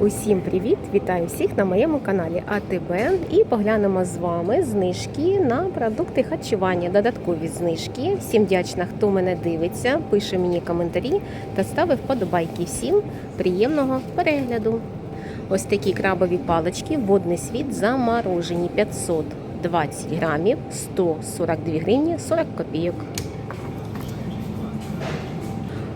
Усім привіт! Вітаю всіх на моєму каналі АТБ і поглянемо з вами знижки на продукти харчування, додаткові знижки. Всім вдячна, хто мене дивиться, пише мені коментарі та ставить вподобайки. Всім приємного перегляду. Ось такі крабові палички, водний світ заморожені 520 грамів, 142 гривні 40 копійок.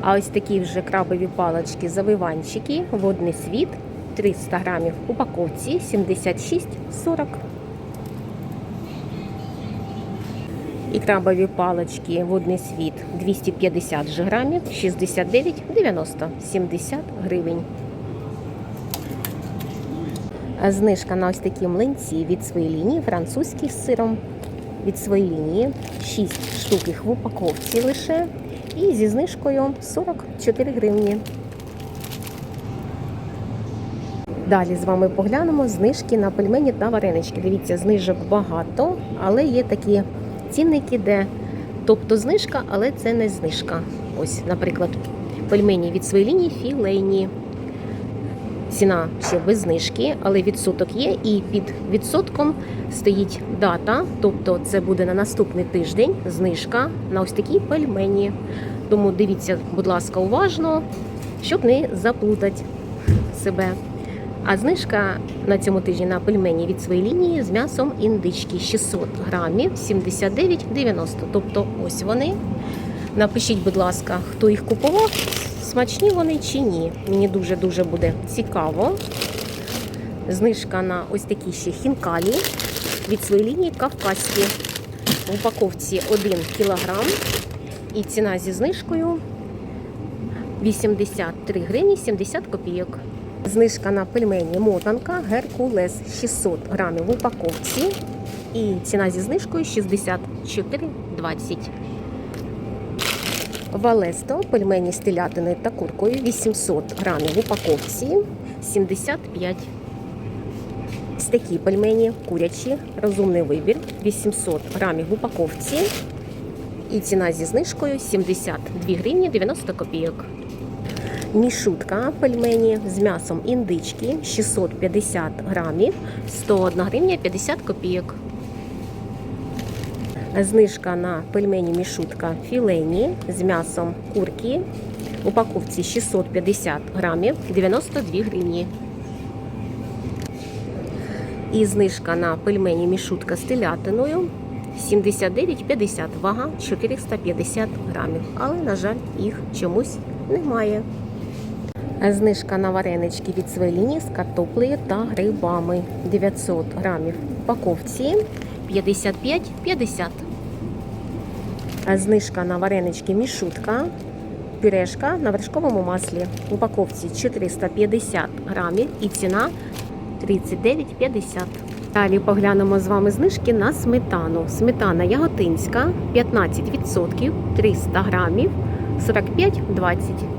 А ось такі вже крабові палички завиванчики, водний світ 300 грамів упаковці 76,40. І крабові палички водний світ 250 грамів 69,90 70 гривень. Знижка на ось такі млинці від своєї лінії французький з сиром. Від своєї лінії 6 штук їх в упаковці лише. І зі знижкою 44 гривні. Далі з вами поглянемо знижки на пельмені та варенички. Дивіться, знижок багато, але є такі цінники, де тобто знижка, але це не знижка. Ось, наприклад, пельмені від своєї лінії філейні. Ціна ще без знижки, але відсоток є, і під відсотком стоїть дата, тобто це буде на наступний тиждень знижка на ось такі пельмені. Тому дивіться, будь ласка, уважно, щоб не заплутати себе. А знижка на цьому тижні на пельмені від своєї лінії з м'ясом індички 600 грамів 79,90. Тобто ось вони. Напишіть, будь ласка, хто їх купував, смачні вони чи ні. Мені дуже-дуже буде цікаво. Знижка на ось такі ще хінкалі від своєї лінії кавказькі. В упаковці 1 кг. І ціна зі знижкою 83 гривні 70 копійок. Знижка на пельмені мотанка Геркулес 600 грамів в упаковці. І ціна зі знижкою 64,20. Валесто пельмені з телятиною та куркою 800 грамів в упаковці 75. Ось такі пельмені курячі, розумний вибір 800 грамів в упаковці. І ціна зі знижкою 72 гривні 90 копійок. Мішутка пельмені з м'ясом індички 650 грамів 101 гривня 50 копійок. Знижка на пельмені мішутка філейні з м'ясом курки. Упаковці 650 грамів 92 гривні. І знижка на пельмені мішутка з телятиною 79,50 вага 450 грамів. Але, на жаль, їх чомусь немає. Знижка на варенички від своєї лінії з картоплею та грибами 900 грамів в упаковці 55,50. Знижка на варенички мішутка, пюрешка на вершковому маслі в упаковці 450 грамів і ціна 39,50. Далі поглянемо з вами знижки на сметану. Сметана яготинська 15%, 300 грамів 45,20.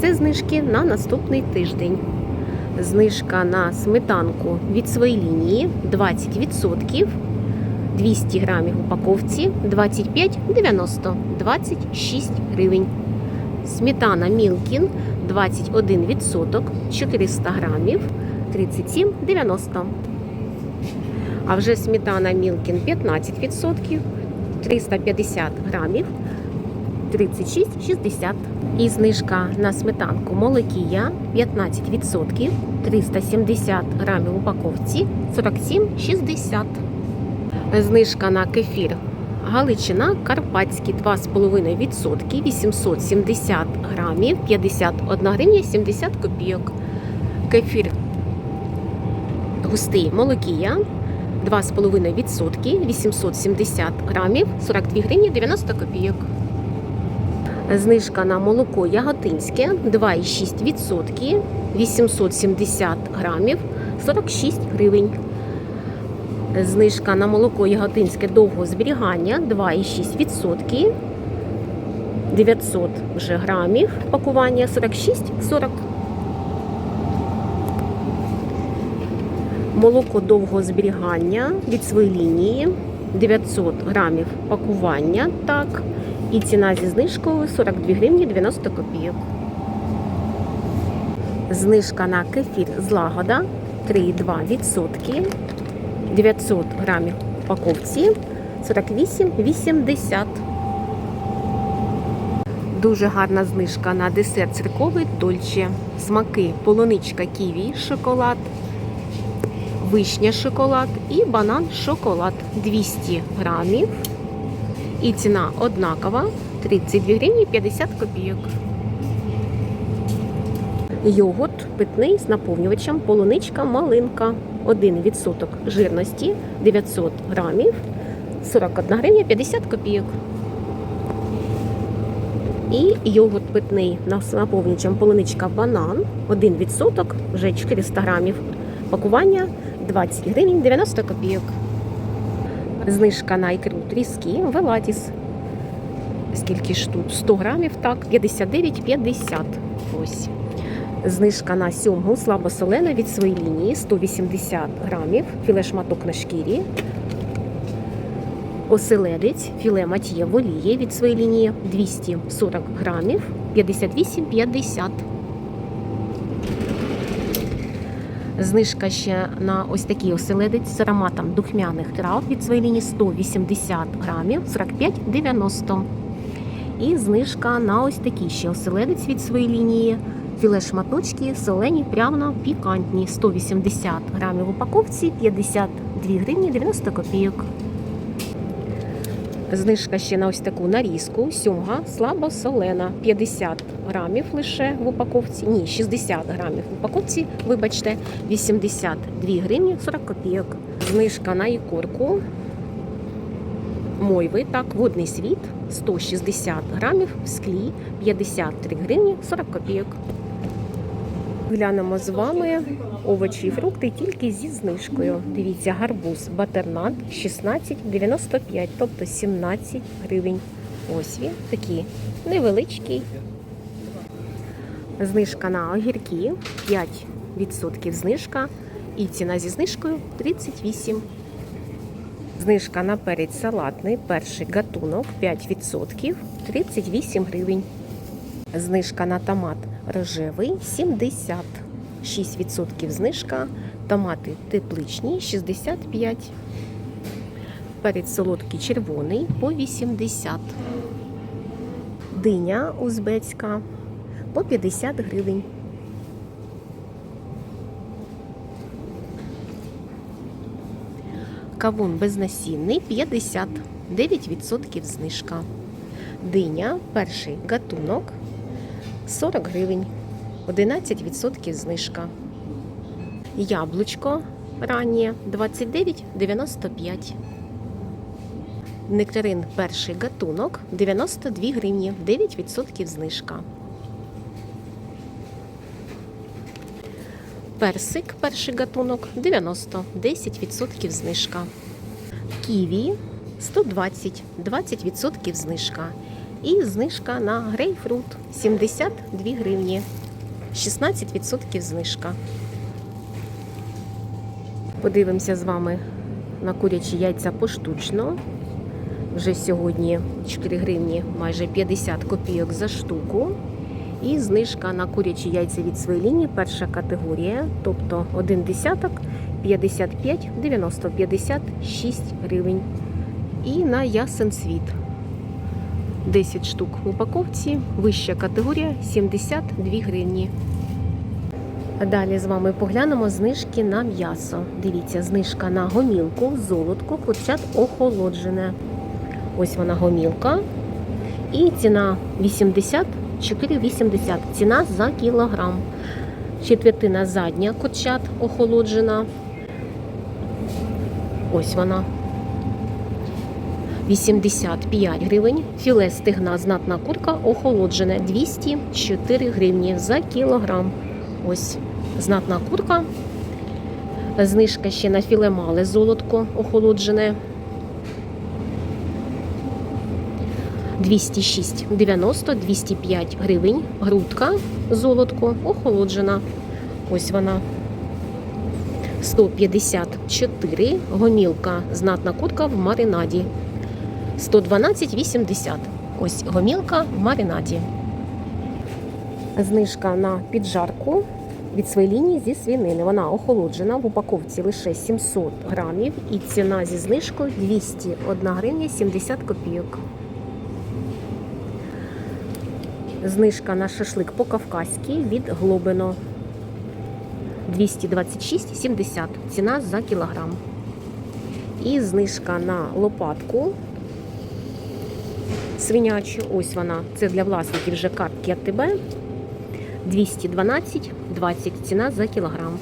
Це знижки на наступний тиждень. Знижка на сметанку від своєї лінії 20%, 200 грамів упаковці 25,90, 26 гривень. Сметана Мілкін 21%, 400 грамів 37,90. А вже сметана Мілкін 15%, 350 грамів 36,60. І знижка на сметанку Молокія 15%, 370 грамів упаковці 47,60. Знижка на кефір Галичина Карпатський 2,5%, 870 грамів 51 гривня 70 копійок. Кефір густий Молокія 2,5%, 870 грамів 42 гривні 90 копійок. Знижка на молоко яготинське 2,6%, 870 грамів 46 гривень. Знижка на молоко яготинське довгого зберігання 2,6%, 900 вже грамів пакування 46,40. Молоко довгого зберігання від своєї лінії 900 грамів пакування. Так. І ціна зі знижкою 42 гривні 90 копійок. Знижка на кефір злагода 3,2%. 900 грамів упаковці 48,80. Дуже гарна знижка на десерт цирковий Дольче. Смаки полуничка ківі, шоколад, вишня шоколад і банан шоколад 200 грамів. І ціна однакова 32 гривні 50 копійок. Йогурт питний з наповнювачем полуничка малинка. 1% жирності 900 грамів 41 гривня 50 копійок. І йогурт питний з наповнювачем полуничка банан 1% вже 400 грамів. Пакування 20 гривень 90 копійок. Знижка на ікру тріски Велатіс. Скільки ж тут? 100 грамів, так, 59,50. Ось. Знижка на сьомгу слабосолена від своєї лінії 180 грамів, філе шматок на шкірі. Оселедець, філе матіє в від своєї лінії 240 грамів, 58,50. Знижка ще на ось такий оселедець з ароматом духмяних трав від своєї лінії 180 грамів, 45,90. І знижка на ось такий ще оселедець від своєї лінії. Філе шматочки, солені, пряно, пікантні, 180 грамів в упаковці, 52 гривні 90 копійок. Знижка ще на ось таку нарізку, сьомга, слабо солена, 50 грамів лише в упаковці, ні, 60 грамів в упаковці, вибачте, 82 гривні 40 копійок. Знижка на ікорку, мойви, так, водний світ, 160 грамів в склі, 53 гривні 40 копійок. Глянемо з вами овочі і фрукти тільки зі знижкою. Дивіться, гарбуз батернат 16,95, тобто 17 гривень. Ось він такий невеличкий. Знижка на огірки 5% знижка. І ціна зі знижкою 38. Знижка на перець салатний, перший гатунок 5%, 38 гривень. Знижка на томат рожевий 70. 6% знижка. Томати тепличні 65. Перець солодкий червоний по 80. Диня узбецька по 50 гривень. Кавун безнасінний 50. 9% знижка. Диня перший гатунок 40 гривень, 11% знижка. Яблучко раннє 29,95. Нектарин перший гатунок 92 гривні, 9% знижка. Персик перший гатунок 90, 10% знижка. Ківі 120, 20% знижка. І знижка на грейпфрут 72 гривні, 16% знижка. Подивимося з вами на курячі яйця поштучно. Вже сьогодні 4 гривні, майже 50 копійок за штуку. І знижка на курячі яйця від своєї лінії, перша категорія, тобто один десяток 55, 90, 56 гривень. І на ясен світ 10 штук в упаковці, вища категорія 72 гривні. Далі з вами поглянемо знижки на м'ясо. Дивіться, знижка на гомілку, золотко, курчат охолоджене. Ось вона гомілка. І ціна 80 4,80 ціна за кілограм. Четвертина задня курчат охолоджена. Ось вона. 85 гривень. Філе стегна знатна курка охолоджене 204 гривні за кілограм. Ось знатна курка. Знижка ще на філе мале золотко охолоджене 206 90 205 гривень. Грудка золотко охолоджена. Ось вона. 154 гомілка. Знатна кутка в маринаді. 112,80. Ось гомілка в маринаді. Знижка на піджарку від своєї лінії зі свінини. Вона охолоджена в упаковці лише 700 грамів, і ціна зі знижкою 201 гривня 70 копійок. Знижка на шашлик по кавказьки від глобино 226,70 ціна за кілограм. І знижка на лопатку свинячу, ось вона, це для власників ЖК 5ТБ 212 2,20 ціна за кілограм.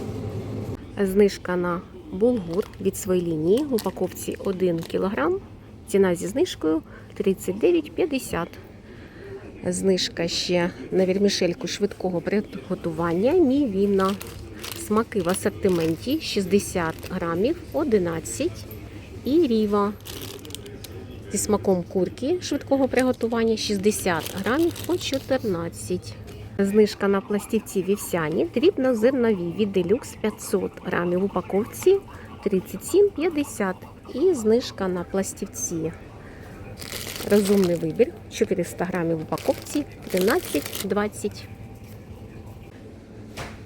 Знижка на булгур від своєї лінії в упаковці 1 кілограм. Ціна зі знижкою 39,50. Знижка ще на вірмішельку швидкого приготування. Мій. Смаки в асортименті 60 грамів 11 і ріва. Зі смаком курки швидкого приготування 60 грамів по 14. Знижка на пластівці вівсяні дрібнозернові від делюкс 500 грамів в упаковці 37,50 і знижка на пластівці. Розумний вибір 400 грамів в упаковці 13,20.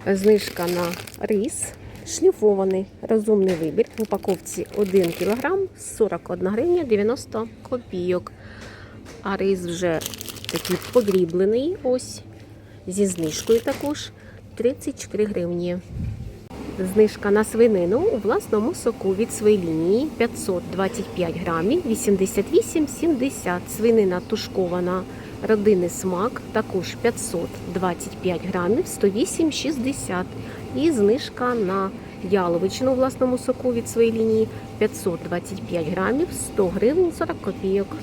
Знижка на рис шліфований розумний вибір в упаковці 1 кг 41 гривня 90 копійок. А рис вже такий подріблений ось зі знижкою також 34 гривні. Знижка на свинину у власному соку від своєї лінії 525 грамів 88,70. Свинина тушкована родинний смак також 525 грамів 108,60. І знижка на яловичину у власному соку від своєї лінії 525 грамів 100 гривень 40 копійок.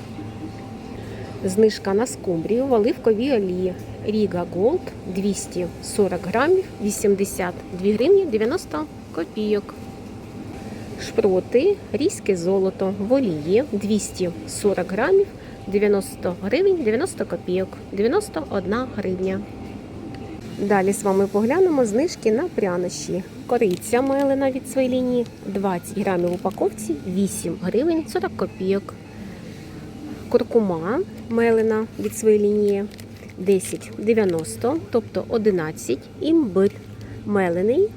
Знижка на скумбрію в оливковій олії Ріга Голд 240 грамів 82 гривні 90 копійок. Шпроти різьке золото в олії 240 грамів 90 гривень 90 копійок 91 гривня. Далі з вами поглянемо знижки на прянощі. Кориця мелена від своєї лінії 20 грамів в упаковці 8 гривень 40 копійок. Куркума мелена від своєї лінії 10,90, тобто 11. Імбир мелений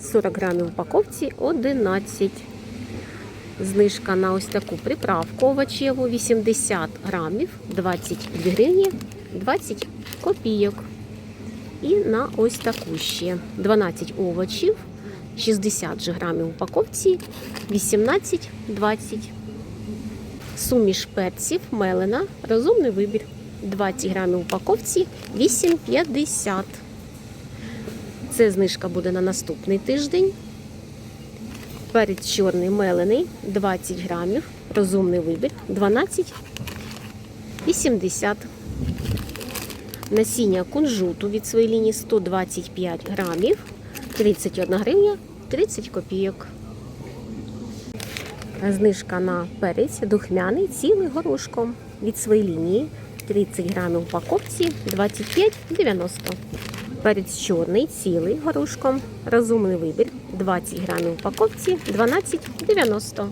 40 грамів в упаковці 11. Знижка на ось таку приправку овочеву 80 грамів 22 гривні 20 копійок. І на ось таку ще 12 овочів, 60 же грамів в упаковці, 18,20. Суміш перців мелена, розумний вибір. 20 грамів упаковці, 8,50. Це знижка буде на наступний тиждень. Перець чорний мелений, 20 грамів, розумний вибір, 12,80. Насіння кунжуту від своєї лінії 125 грамів, 31 гривня, 30 копійок. Знижка на перець духмяний цілий горошком від своєї лінії 30 грамів в упаковці 25,90. Перець чорний цілий горошком. Розумний вибір 20 грамів в упаковці 12,90.